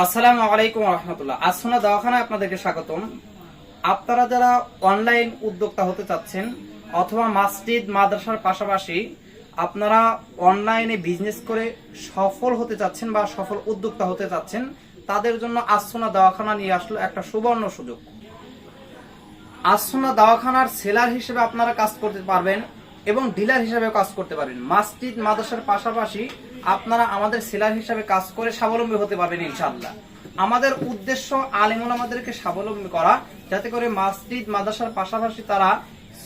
আসসালামু আলাইকুম রহমতুল্লাহ। আসনা দওয়াখানায় আপনাদেরকে স্বাগতম। আপনারা যারা অনলাইন উদ্যোক্তা হতে চাচ্ছেন অথবা মসজিদ, মাদ্রাসার পাশাপাশি আপনারা অনলাইনে বিজনেস করে সফল হতে চাচ্ছেন বা সফল উদ্যোক্তা হতে চাচ্ছেন, তাদের জন্য আসনা দওয়াখানা নিয়ে আসলো একটা সুবর্ণ সুযোগ। আসনা দাওয়াখানার সেলার হিসেবে আপনারা কাজ করতে পারবেন এবং ডিলার হিসেবে কাজ করতে পারবেন মাসজিদ, মাদ্রাসার পাশাপাশি আপনারা আমাদের সেলার হিসাবে কাজ করে স্বাবলম্বী হতে পারবেন ইনশাল্লাহ আমাদের উদ্দেশ্য আলিমুল আমাদেরকে স্বাবলম্বী করা, যাতে করে মসজিদ, মাদ্রাসার পাশাপাশি তারা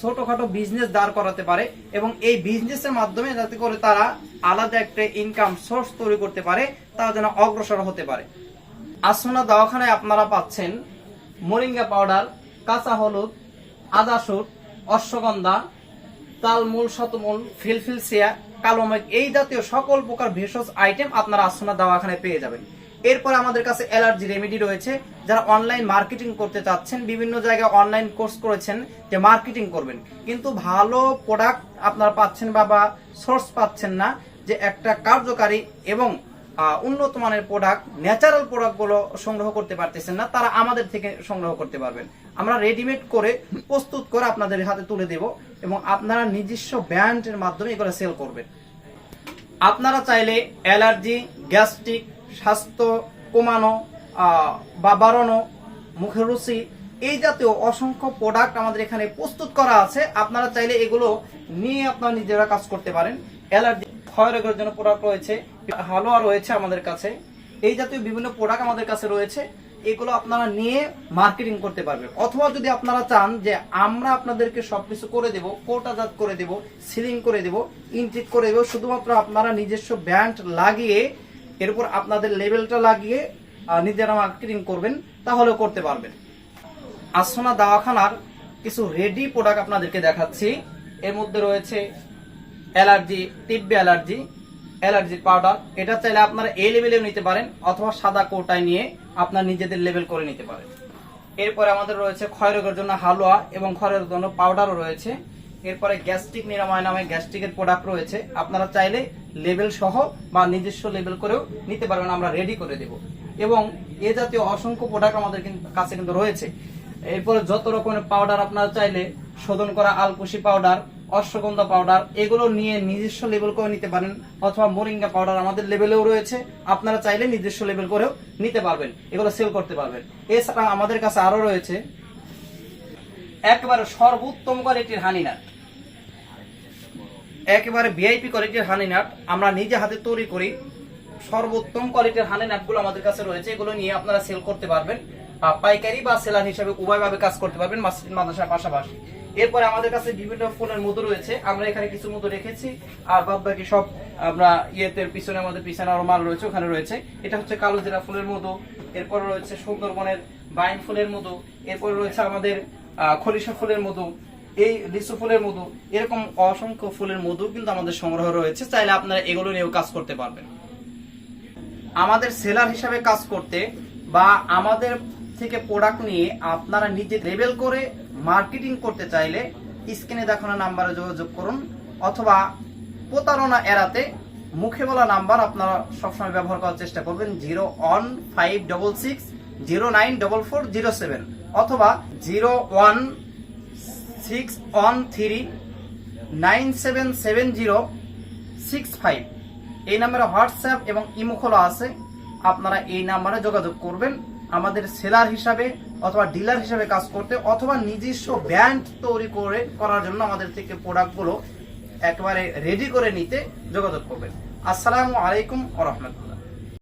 ছোটখাটো বিজনেস দাঁড় করাতে পারে এবং এই বিজনেসের মাধ্যমে যাতে করে তারা আলাদা একটা ইনকাম সোর্স তৈরি করতে পারে তারা যেন অগ্রসর হতে পারে। আসনা দাওয়াখানায় আপনারা পাচ্ছেন মোরিঙ্গা পাউডার, কাঁচা হলুদ, আদা সুট অশ্বগন্ধা, তালমূল, শতমূল, ফিলফিল সিয়া কালো মেঘ এই জাতীয় সকল প্রকার ভেষজ আইটেম আপনারা আসনা দাওয়াখানায় পেয়ে যাবেন। এরপর আমাদের কাছে অ্যালার্জি রেমেডি রয়েছে। যারা অনলাইন মার্কেটিং করতে চাচ্ছেন, বিভিন্ন জায়গায় অনলাইন কোর্স করেছেন, যে মার্কেটিং করবেন। কিন্তু ভালো প্রোডাক্ট আপনারা পাচ্ছেন বা সোর্স পাচ্ছেন না, যে একটা কার্যকারী এবং উন্নত মানের প্রোডাক্ট ন্যাচারাল প্রোডাক্টগুলো সংগ্রহ করতে পারতেছেন না, তারা আমাদের থেকে সংগ্রহ করতে পারবেন। আমরা রেডিমেড করে, প্রস্তুত করে আপনাদের হাতে তুলে দেব এবং আপনারা নিজস্ব ব্র্যান্ডের মাধ্যমে এগুলো সেল করবেন। আপনারা চাইলে অ্যালার্জি গ্যাস্ট্রিক স্বাস্থ্য কমানো বা বাড়ানো, মুখের রুচি, এই জাতীয় অসংখ্য প্রোডাক্ট আমাদের এখানে প্রস্তুত করা আছে। আপনারা চাইলে এগুলো নিয়ে আপনারা নিজেরা কাজ করতে পারেন। অ্যালার্জি ক্ষয় রোগের জন্য প্রোডাক্ট রয়েছে। হালুয়া রয়েছে আমাদের কাছে। এই জাতীয় বিভিন্ন প্রোডাক্ট আমাদের কাছে রয়েছে। এগুলো আপনারা নিয়ে মার্কেটিং করতে পারবেন। অথবা যদি আপনারা চান যে আমরা আপনাদেরকে সবকিছু করে দেব কোটাজাত করে দেব সিলিং করে দেব ইনটেক করে দেব, শুধুমাত্র আপনারা নিজস্ব ব্র্যান্ড লাগিয়ে এর উপর আপনাদের লেভেলটা লাগিয়ে নিজেরা মার্কেটিং করবেন, তাহলেও করতে পারবেন। আসনা দাওয়াখানার কিছু রেডি প্রোডাক্ট আপনাদেরকে দেখাচ্ছি। এর মধ্যে রয়েছে অ্যালার্জি টিব্বে অ্যালার্জি অ্যালার্জি পাউডার। এটা চাইলে আপনারা এই লেভেলেও নিতে পারেন, অথবা সাদা কোটায় নিয়ে আপনার নিজেদের লেভেল করে নিতে পারেন। এরপরে আমাদের রয়েছে ক্ষয় রোগের জন্য হালুয়া এবং ক্ষয় রোগের জন্য পাউডারও রয়েছে। এরপরে গ্যাস্ট্রিক নিরাময় নামে গ্যাস্ট্রিকের প্রোডাক্ট রয়েছে। আপনারা চাইলে লেভেল সহ বা নিজস্ব লেভেল করেও নিতে পারবেন, আমরা রেডি করে দেব। এবং এ জাতীয় অসংখ্য প্রোডাক্ট আমাদের কাছে কিন্তু রয়েছে। এরপরে যত রকমের পাউডার আপনারা চাইলে, শোধন করা আলকুশি পাউডার অশ্বগন্ধা পাউডার এগুলো নিয়ে নিজস্ব লেভেল করে নিতে পারেন, অথবা মোরিঙ্গা পাউডার আমাদের লেভেলেও রয়েছে। আপনারা চাইলে নিজস্ব লেভেল করেও নিতে পারবেন, এগুলো সেল করতে পারবেন। এছাড়া আমাদের কাছে আরও রয়েছে, একেবারে সর্বোত্তম কোয়ালিটির হানিনাট একেবারে ভিআইপি কোয়ালিটির হানি নাট আমরা নিজে হাতে তৈরি করি। সর্বোত্তম কোয়ালিটির হানি নাটগুলো আমাদের কাছে রয়েছে, এগুলো নিয়ে আপনারা সেল করতে পারবেন। পাইকারি বা সেলার হিসাবে উভয়ভাবে কাজ করতে পারবেন মসজিদ মাদ্রাসার পাশাপাশি। এরপরে আমাদের কাছে বিভিন্ন ফুলের মধু রয়েছে। আমরা এখানে কিছু মধু রেখেছি, আর বাদ বাকি সব আমরা ইয়েতে পিছনে আমাদের পিছনে আরও মাল রয়েছে, ওখানে রয়েছে। এটা হচ্ছে কালো জিরা ফুলের মধু, এরপরে রয়েছে সুন্দরবনের বাইন ফুলের মধু, এরপরে রয়েছে আমাদের খরিশা ফুলের মধু, এই লিচু ফুলের মধু, এরকম অসংখ্য ফুলের মধু কিন্তু আমাদের সংগ্রহ রয়েছে। চাইলে আপনারা এগুলো নিয়েও কাজ করতে পারবেন। আমাদের সেলার হিসাবে কাজ করতে বা আমাদের থেকে প্রোডাক্ট নিয়ে আপনারা নিজে লেবেল করে মার্কেটিং করতে চাইলে স্ক্রিনে দেখানো নাম্বারে যোগাযোগ করুন অথবা প্রতারণা এড়াতে মুখে বলা নাম্বার আপনারা সবসময় ব্যবহার করার চেষ্টা করবেন zero one five double six zero nine double four zero seven অথবা zero one six one three nine seven seven zero six five এই নাম্বারে হোয়াটসঅ্যাপ এবং ইমো খোলা আছে, আপনারা এই নাম্বারে যোগাযোগ করবেন। আমাদের সেলার হিসাবে অথবা ডিলার হিসাবে কাজ করতে অথবা নিজস্ব ব্র্যান্ড তৈরি করে করার জন্য আমাদের থেকে প্রোডাক্টগুলো একবারে রেডি করে নিতে যোগাযোগ করবেন। আসসালামু আলাইকুম রহমতুল্লাহ।